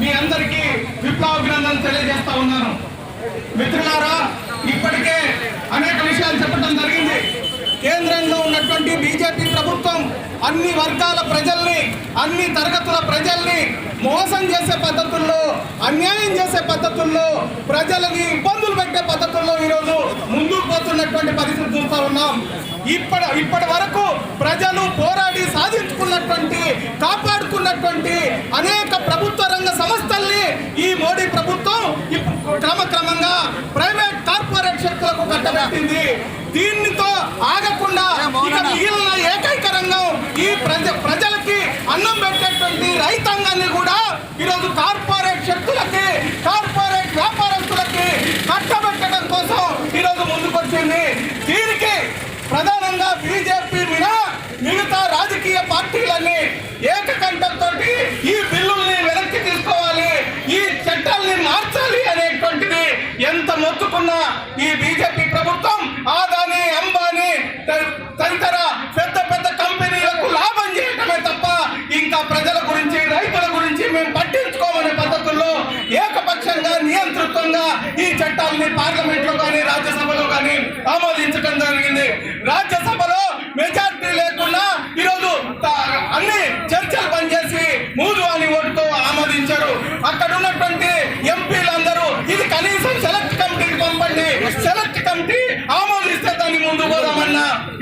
మీ అందరికీ విప్లవాభినందనలు తెలియజేస్తా ఉన్నాను. మిత్రులారా ఇప్పటికే అనేక విషయాలు చెప్పడం జరిగింది. కేంద్రంలో ఉన్నటువంటి బీజేపీ ప్రభుత్వం అన్ని వర్గాల ప్రజల్ని అన్ని తరగతుల ప్రజల్ని మోసం చేసే పద్ధతుల్లో అన్యాయం చేసే పద్ధతుల్లో ప్రజలని ఇబ్బందులు పెట్టే పద్ధతుల్లో ఈరోజు ముందుకు పోతున్నటువంటి పరిస్థితి చూస్తూ ఉన్నాం. ఇప్పటి ఇప్పటి వరకు ప్రజలు పోరాడి సాధించుకున్నటువంటి కాపాడుకున్నటువంటి అనేక ప్రభుత్వ రంగ సంస్థల్ని ఈ మోడీ ప్రభుత్వం ఇప్పు- క్రమక్రమంగా ప్రైవేట్ కార్పొరేట్ శక్తులకు కట్టబెట్టింది. దీనితో ఆగకుండా మిగిలిన ఏకైక రంగం ఈ ప్రజ ప్రజలకి అన్నం పెట్టేటువంటి రైతాంగాన్ని కూడా ఈరోజు కార్పొరేట్ శక్తులకి కార్పొరేట్ వ్యాపారస్తులకి కట్టబెట్టడం కోసం ఈరోజు ముందుకొచ్చింది. దీనికి ప్రధానంగా బీజేపీ ఉన్న ఈ బీజేపీ ప్రభుత్వం ఆదాని అంబానీ తదితర పెద్ద పెద్ద కంపెనీలకు లాభం చేయటమే తప్ప ఇంకా ప్రజల గురించి రైతుల గురించి మేము పట్టించుకోమనే పద్ధతుల్లో ఏకపక్షంగా నియంతృత్వంగా ఈ చట్టాలని పార్లమెంట్లో కానీ రాజ్యసభ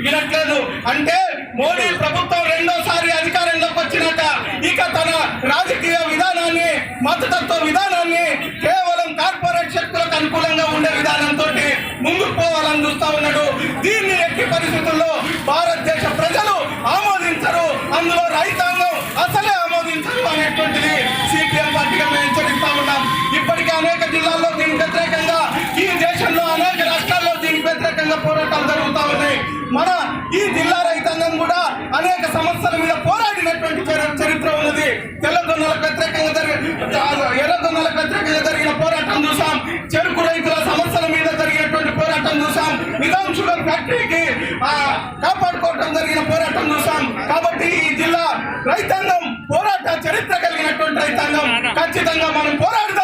వినట్లేదు. అంటే మోడీ ప్రభుత్వం రెండోసారి అధికారంలోకి వచ్చినాక ఇక తన రాజకీయ విధానాన్ని మతతత్వ విధానాన్ని కేవలం కార్పొరేట్ శక్తులకు అనుకూలంగా ఉండే విధానంతో ముందుకు పోవాలని చూస్తా ఉన్నాడు. దీన్ని ఎట్టి పరిస్థితుల్లో భారతదేశ ప్రజలు ఆమోదించరు. అందులో రైతాంగం అసలే ఆమోదించరు అనేటువంటిది సిపిఎం పార్టీగా మేము మన ఈ జిల్లా రైతాంగం కూడా అనేక సమస్యల మీద పోరాడినటువంటి చరి- చరిత్ర ఉన్నది. తెల్లదొన్నలకు వ్యతిరేకంగా జరిగిన ఎర్రదొన్నలకు వ్యతిరేకంగా జరిగిన పోరాటం చూసాం. చెరుకు రైతుల సమస్యల మీద జరిగినటువంటి పోరాటం చూసాం. నిజాం షుగర్ ఫ్యాక్టరీకి కాపాడుకోవటం జరిగిన పోరాటం చూసాం. కాబట్టి ఈ జిల్లా రైతాంగం పోరాట చరిత్ర కలిగినటువంటి రైతాంగం. ఖచ్చితంగా మనం పోరాడుతాం